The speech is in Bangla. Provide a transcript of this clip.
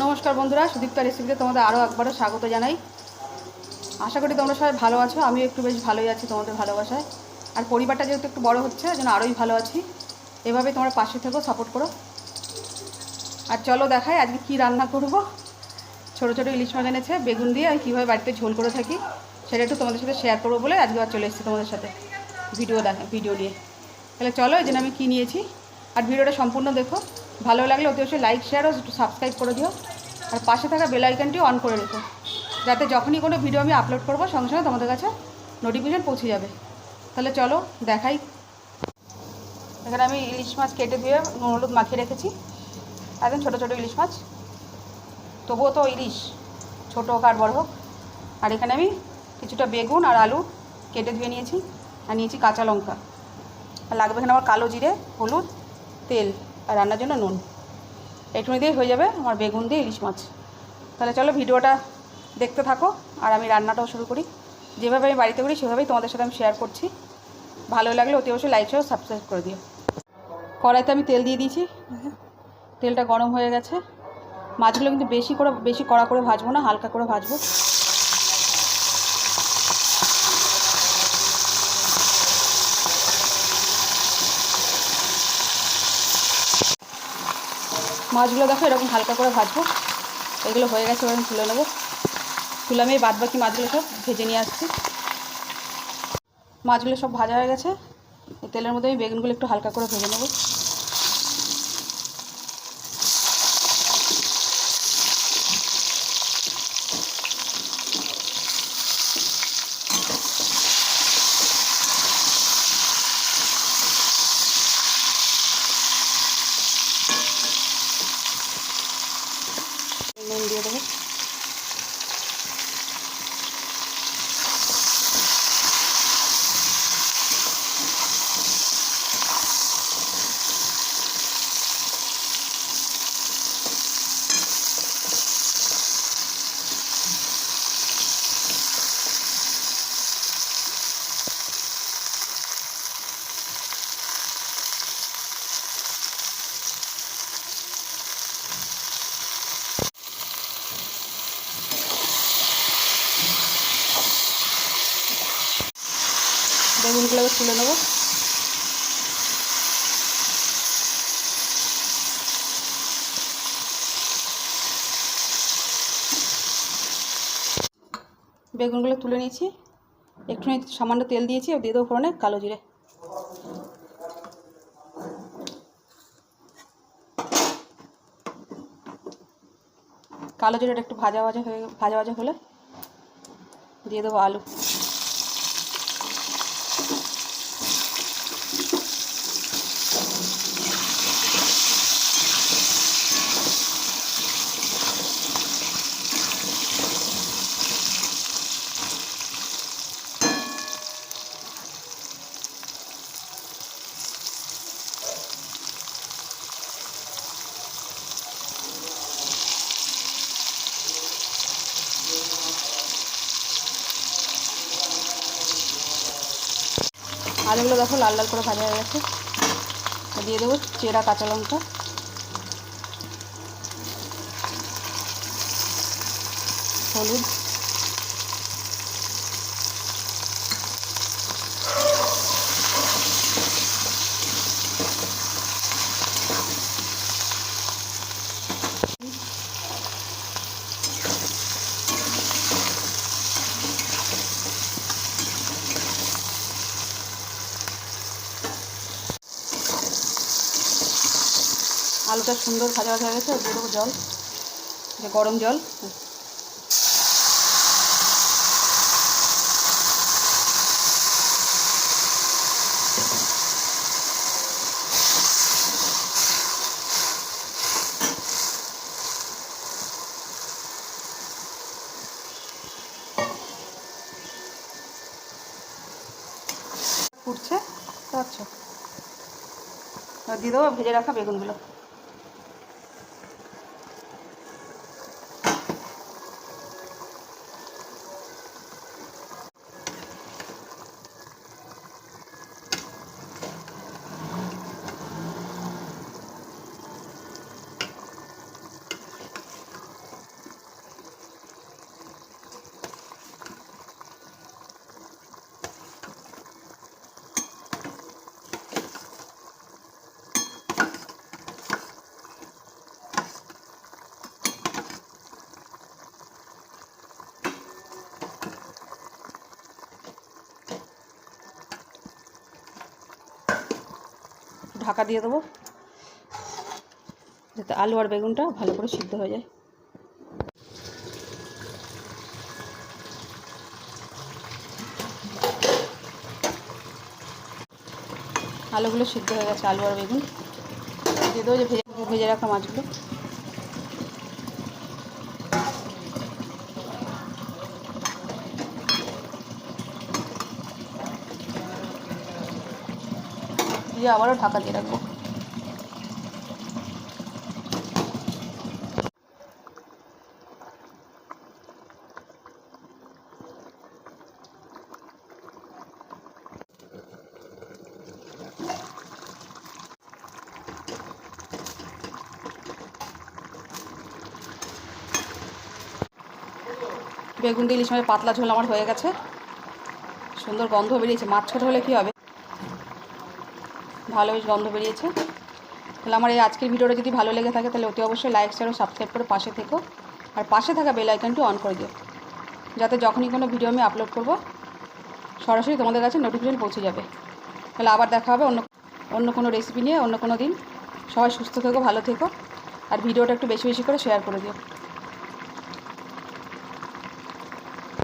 নমস্কার বন্ধুরা, সুদীপ্তা রেসিপিতে তোমাদের আরও একবারও স্বাগত জানাই। আশা করি তোমরা সবাই ভালো আছো, আমিও একটু বেশ ভালোই আছি তোমাদের ভালোবাসায়। আর পরিবারটা যেহেতু একটু বড় হচ্ছে যেন আরোই ভালো আছি। এভাবে তোমরা পাশে থেকো সাপোর্ট করো। আর চলো দেখাই আজকে কি রান্না করব। ছোটো ছোটো ইলিশ মাছ এনেছে, বেগুন দিয়ে আমি কীভাবে বাড়িতে ঝোল করে থাকি, সেটা একটু তোমাদের সাথে শেয়ার করব বলে আজকে আর চলে এসেছি তোমাদের সাথে। ভিডিও দেখা ভিডিও নিয়ে। তাহলে চলো এই জন্য আমি কী নিয়েছি। আর ভিডিওটা সম্পূর্ণ দেখো। ভালো লাগলে অতি অবশ্যই লাইক শেয়ার ও একটু সাবস্ক্রাইব করে দিও। আর পাশে থাকা বেল অন করে রেখো। যাতে যখনই কোনো ভিডিও আমি আপলোড করব, সঙ্গে সঙ্গে তোমাদের কাছে নোটিফিকেশান পৌঁছে যাবে। তাহলে চলো, দেখাই। এখানে আমি ইলিশ মাছ কেটে দিয়ে নুন, হলুদ মাখিয়ে রেখেছি। একদম ছোটো ছোটো ইলিশ মাছ। তবুও তো ইলিশ, ছোটো হোক আর বড় হোক। আর এখানে আমি কিছুটা বেগুন আর আলু কেটে ধুয়ে নিয়েছি। আর নিয়েছি কাঁচা লঙ্কা। আর লাগবে এখানে আমার কালো জিরে, হলুদ, তেল। আর রান্নার জন্য নুন। এইটুকুনি দিয়ে হয়ে যাবে আমার বেগুন দিয়ে ইলিশ মাছ। তাহলে চলো ভিডিওটা দেখতে থাকো আর আমি রান্নাটাও শুরু করি। যেভাবে আমি বাড়িতে করি, সেভাবেই তোমাদের সাথে আমি শেয়ার করছি। ভালো লাগলে অতি অবশ্যই লাইক শেয়ার সাবস্ক্রাইব করে দিও। কড়াইতে আমি তেল দিয়ে দিয়েছি। তেলটা গরম হয়ে গেছে। মাছগুলো কিন্তু বেশি করে, বেশি কড়া করে ভাজবো না, হালকা করে ভাজবো। মাছগুলো দেখো, এরকম হালকা করে ভাজবো। এগুলো হয়ে গেছে ওরকম তুলে নেব। তুলে আমি বাদ বাকি মাছগুলো সব ভেজে নিয়ে আসছি। মাছগুলো সব ভাজা হয়ে গেছে। তেলের মধ্যে আমি বেগুনগুলো একটু হালকা করে ভেজে নেব নুন দিয়ে দেবো বেগুনগুলো এবার তুলে নেব। বেগুনগুলো তুলে নিয়েছি। একটুখানি সামান্য তেল দিয়েছি দিয়ে দেবো ফোড়নে কালো জিরে। কালো জিরেটা একটু ভাজা ভাজা হয়ে ভাজা ভাজা হলে দিয়ে দেবো আলু। আলুগুলো দেখো লাল লাল করে ভাজা হয়ে গেছে। দিয়ে দেবো চেরা কাঁচা লঙ্কা। হলুদ। আলুটা সুন্দর ভাজা ভাজা হয়ে গেছে দিয়ে দেবো জল গরম জল। ফুটছে বুঝতে দিয়ে দেবো ভেজে রাখা বেগুনগুলো। ঢাকা দিয়ে দেবো। যাতে আলু আর বেগুনটা ভালো করে সিদ্ধ হয়ে যায়। আলুগুলো সিদ্ধ হয়ে গেছে, আলু আর বেগুন। দিয়ে দেবো যে ভেজে ভেজে রাখা মাছগুলো। দিয়ে আবারও ঢাকা দিয়ে রাখব। বেগুন দিয়ে ইলিশ পাতলা ঝোল আমার হয়ে গেছে। সুন্দর গন্ধ বেরিয়েছে। মাছ ছোটো হলে কী হবে? ভালো বেশ গন্ধ বেরিয়েছে। তাহলে আমার এই আজকের ভিডিওটা যদি ভালো লেগে থাকে, তাহলে অতি অবশ্যই লাইক শেয়ার ও সাবস্ক্রাইব করে পাশে থেকো। আর পাশে থাকা বেল আইকনটি অন করে দিও। যাতে যখনই কোনো ভিডিও আমি আপলোড করব, সরাসরি তোমাদের কাছে নোটিফিকেশন পৌঁছে যাবে। তাহলে আবার দেখা হবে অন্য অন্য কোনো রেসিপি নিয়ে অন্য কোনো দিন। সবাই সুস্থ থেকো, ভালো থেকো। আর ভিডিওটা একটু বেশি বেশি করে শেয়ার করে দিও।